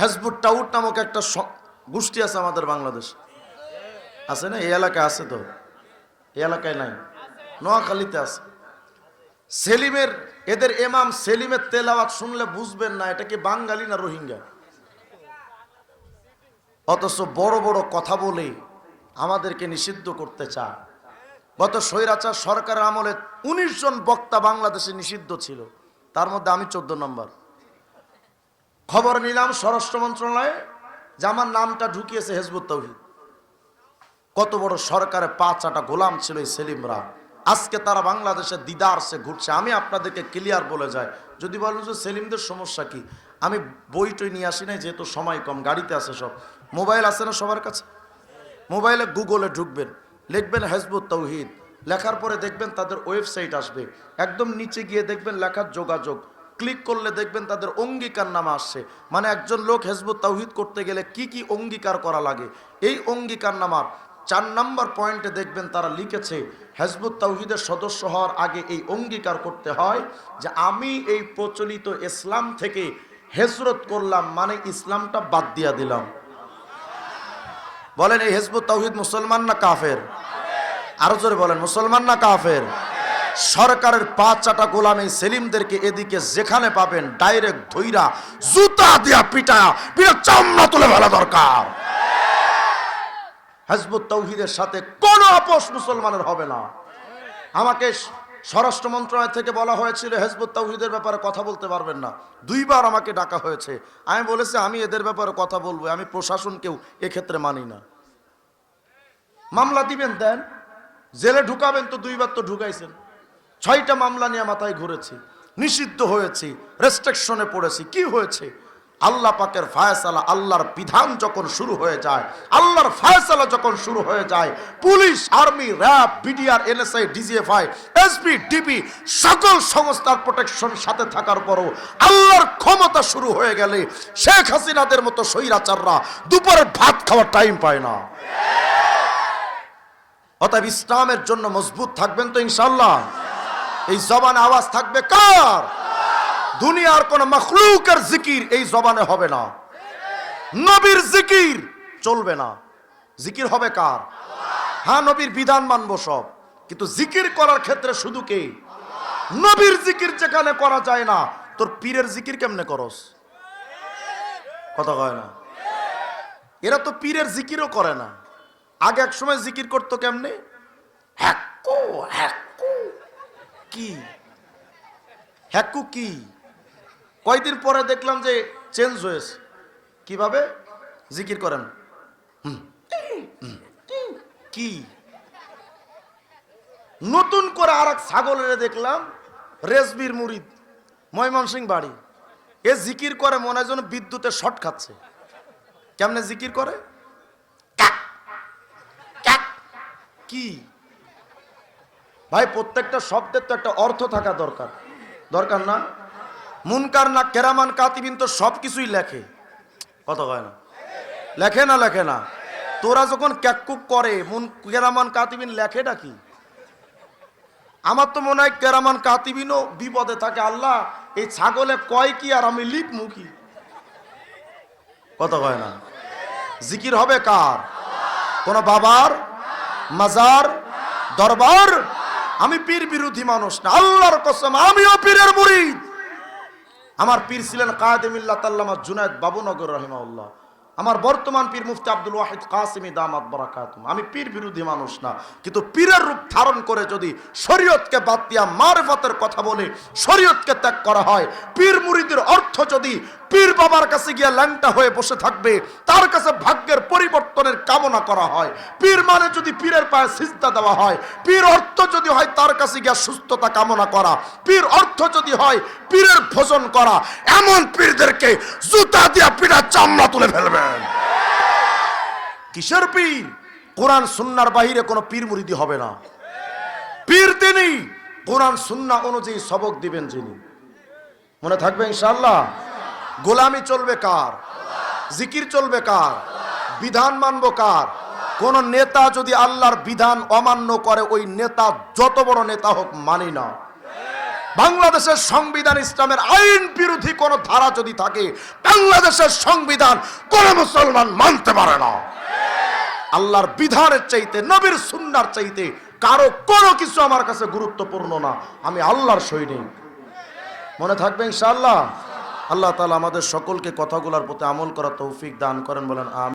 হেজবুট tout নামক একটা গোষ্ঠী আছে আমাদের বাংলাদেশ। আছে না? এই এলাকায় আছে তো? এই এলাকায় নাই। নোয়াখালীতে আছে। সেলিমের, এদের এমাম সেলিমের তেলাওয়াত শুনলে বুঝবেন না, এটা কি বাঙালি না রোহিঙ্গা? অথচ বড় বড় কথা বলে আমাদেরকে নিষিদ্ধ করতে চায়। গত স্বৈরাচার সরকারের আমলে উনিশ জন বক্তা বাংলাদেশে নিষিদ্ধ ছিল। তার মধ্যে আমি চোদ্দ নম্বর। খবর নিলাম স্বরাষ্ট্র মন্ত্রণালয়ে যে আমার নামটা ঢুকিয়েছে হেজবুত তৌহিদ। কত বড় সরকারে পাঁচ আটা গোলাম ছিল এই সেলিমরা। আজকে তারা বাংলাদেশে দিদার সে ঘুরছে। আমি আপনাদেরকে ক্লিয়ার বলে যাই। যদি বলেন যে সেলিমদের সমস্যা কি? আমি বই টই নিয়ে আসি নাই, যেহেতু সময় কম, গাড়িতে আছে সব। মোবাইল আছে না সবার কাছে? মোবাইলে গুগলে ঢুকবেন, লিখবেন হেজবুত তৌহিদ। লেখার পরে দেখবেন তাদের ওয়েবসাইট আসবে। একদম নিচে গিয়ে দেখবেন লেখার যোগাযোগ। ক্লিক করলে দেখবেন তাদের অঙ্গীকার নামা আসছে। মানে একজন লোক হেজবুত তৌহিদ করতে গেলে কি কি অঙ্গীকার করা লাগে? এই অঙ্গীকার নামার চার নম্বর পয়েন্টে দেখবেন তারা লিখেছে, হেজবুত তৌহিদের সদস্য হওয়ার আগে এই অঙ্গীকার করতে হয় যে আমি এই প্রচলিত ইসলাম থেকে হেজরত করলাম মানে ইসলামটা বাদ দিয়া দিলাম। বলেন এই হেজবুত তৌহিদ মুসলমান না কাফের? আরও জোরে বলেন, মুসলমান না কাফের? সরকারের পা চাটা গোলাম সেলিমদেরকে এদিকে যেখানে পাবেন ডাইরেক্ট ধইরা জুতা দিয়া পিটা পিটা চামড়া তুলে ফেলা দরকার। হেজবুত তৌহিদের সাথে কোনো আপোষ মুসলমানের হবে না। আমাকে স্বরাষ্ট্র মন্ত্রণালয় থেকে বলা হয়েছিল, হেজবুত তৌহিদের ব্যাপারে কথা বলতে পারবেন না। দুইবার আমাকে ডাকা হয়েছে। আমি বলেছি, আমি এদের ব্যাপারে কথা বলব, আমি প্রশাসনকেও এক্ষেত্রে মানি না। মামলা দিবেন, দেন। জেলে ঢুকাবেন তো দুইবার তো ঢুকাইছেন। ছয়টা মামলা নিয়ে মাথায় ঘুরেছি, নিষিদ্ধ হয়েছি রেস্ট্রিকশনে পড়েছি। কি হয়েছে? আল্লাহ পাকের ফায়সালা, আল্লাহর বিধান যখন শুরু হয়ে যায়, আল্লাহর ফায়সালা যখন শুরু হয়ে যায়, police army RAB BDR NSI DGFI SP DB সকল সংস্থার প্রোটেকশন সাথে থাকার পরও আল্লাহর ক্ষমতা শুরু হয়ে গেলে শেখ হাসিনাদের মতো স্বৈরাচাররা দুপুরে ভাত খাওয়ার টাইম পায় না। অতএব ইসলামের জন্য মজবুত থাকবেন তো ইনশাল্লাহ এই জবানে আওয়াজ থাকবে কার? দুনিয়ার কোন মখলুকের জিকির এই জবানে হবে না। নবীর জিকির চলবে না। জিকির হবে কার? হ্যাঁ নবীর বিধান মানব সব। কিন্তু জিকির করার ক্ষেত্রে শুধু কে? নবীর জিকির যেখানে করা যায় না, তোর পীরের জিকির কেমনে করস? কথা কয় না? এরা তো পীরের জিকিরও করে না। আগে এক সময় জিকির করতো কেমনে? হ্যাকু হ্যাকু কি? হ্যাকু কি? কয়দিন পরে দেখলাম যে চেঞ্জ হয়েছে। কীভাবে? জিকির করেন। কি? নতুন করে আর এক ছাগলের দেখলাম, রেজবির মুরিদ ময়মনসিং বাড়ি। এ জিকির করে মনে হয় যেন বিদ্যুতের শট খাচ্ছে। কেমনে জিকির করে। কি? ভাই, প্রত্যেকটা শব্দের তো একটা অর্থ থাকা দরকার। দরকার না? মুনকার না কেরামান কাতিবিন তো সব কিছুই লেখে। কত হয় না? লেখে না লেখে না? তোরা যখন ক্যাকুক করে, মুন, কেরামান কাতিবিন লেখেটা কি? আমার তো মনে হয় কেরামান কাতিবিনও বিপদে থাকে। আল্লাহ, এই ছাগলে কয় কি আর আমি লিপ মুখি কত হয় না? জিকির হবে কার? কোন বাবার? মাজার? দরবার? আমি পীর বিরোধী মানুষ না, আল্লাহর কসম, আমিও পীরের মুরিদ। আমার পীর ছিলেন কায়েদমিল্লা তাল্লামা জুনায়দ বাবুনগর রহিমাউল্লাহ আমার বর্তমান পীর মুফতি আব্দুল ওয়াহিদ কাসিমি দামাত বরাকাতুম আমি পীর বিরোধী মানুষ না, কিন্তু পীরের রূপ ধারণ করে যদি শরীয়তকে বাদ দিয়া মারফতের কথা বলে, শরীয়তকে ত্যাগ করা হয়। পীর মুরিদের অর্থ যদি পীর বাবার কাছে গিয়া ল্যাংটা হয়ে বসে থাকবে, তার কাছে ভাগ্যের কামনা করা হয়। পীর মানে যদি পীরের পায়ে সিজদা দেওয়া হয়, পীর অর্থ যদি হয় তার কাছে গিয়ে সুস্থতা কামনা করা, পীর অর্থ যদি হয় পীরের ভোজন করা, এমন পীরদেরকে জুতা দিয়া পিঠা চামড়া তুলে ফেলবেন। কিসের পীর? কোরআন সুন্নার বাহিরে কোনো পীর মুরিদি হবে না। পীর তিনি, কোরআন সুন্না অনুযায়ী সবক দিবেন যিনি। মনে থাকবে ইনশাল্লাহ গোলামি চলবে কার? জিকির চলবে কার? বিধান মানব কার? কোন নেতা যদি আল্লাহর বিধান অমান্য করে, ওই নেতা যত বড় নেতা হোক মানি না। বাংলাদেশের সংবিধান ইসলামের আইন বিরোধী কোন ধারা যদি থাকে, বাংলাদেশের সংবিধান কোন মুসলমান মানতে পারে না। আল্লাহর বিধানের চাইতে, নবীর সুন্নার চাইতে কারও কোনো কিছু আমার কাছে গুরুত্বপূর্ণ না। আমি আল্লাহর সৈনিক। মনে থাকবে ইনশাআল্লাহ? আল্লাহ তাআলা আমাদের সকলকে কথাগুলোর প্রতি আমল করার তৌফিক দান করেন, বলেন